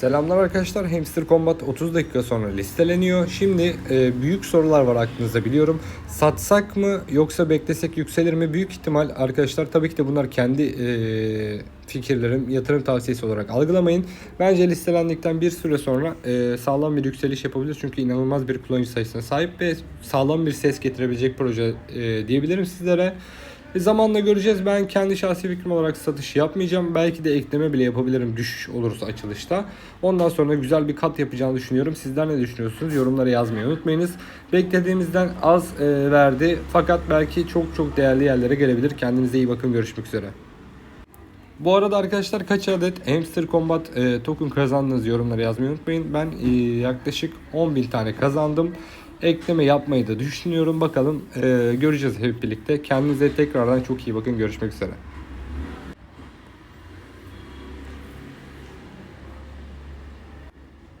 Selamlar arkadaşlar. Hamster Combat 30 dakika sonra listeleniyor. Şimdi e, büyük sorular var aklınızda biliyorum. Satsak mı yoksa beklesek yükselir mi? Büyük ihtimal arkadaşlar tabii ki de bunlar kendi e, fikirlerim, yatırım tavsiyesi olarak algılamayın. Bence listelendikten bir süre sonra e, sağlam bir yükseliş yapabilir. Çünkü inanılmaz bir kullanıcı sayısına sahip ve sağlam bir ses getirebilecek proje e, diyebilirim sizlere. E, Zamanla göreceğiz. Ben kendi şahsi fikrim olarak satış yapmayacağım. Belki de ekleme bile yapabilirim düşüş olursa açılışta. Ondan sonra güzel bir kat yapacağını düşünüyorum. Sizler ne düşünüyorsunuz? Yorumlara yazmayı unutmayınız. Beklediğimizden az e, verdi. Fakat belki çok çok değerli yerlere gelebilir. Kendinize iyi bakın. Görüşmek üzere. Bu arada arkadaşlar kaç adet Hamster Combat e, token kazandınız yorumlara yazmayı unutmayın. Ben e, yaklaşık 10.000 tane kazandım. Ekleme yapmayı da düşünüyorum. Bakalım e, göreceğiz hep birlikte. Kendinize tekrardan çok iyi bakın. Görüşmek üzere.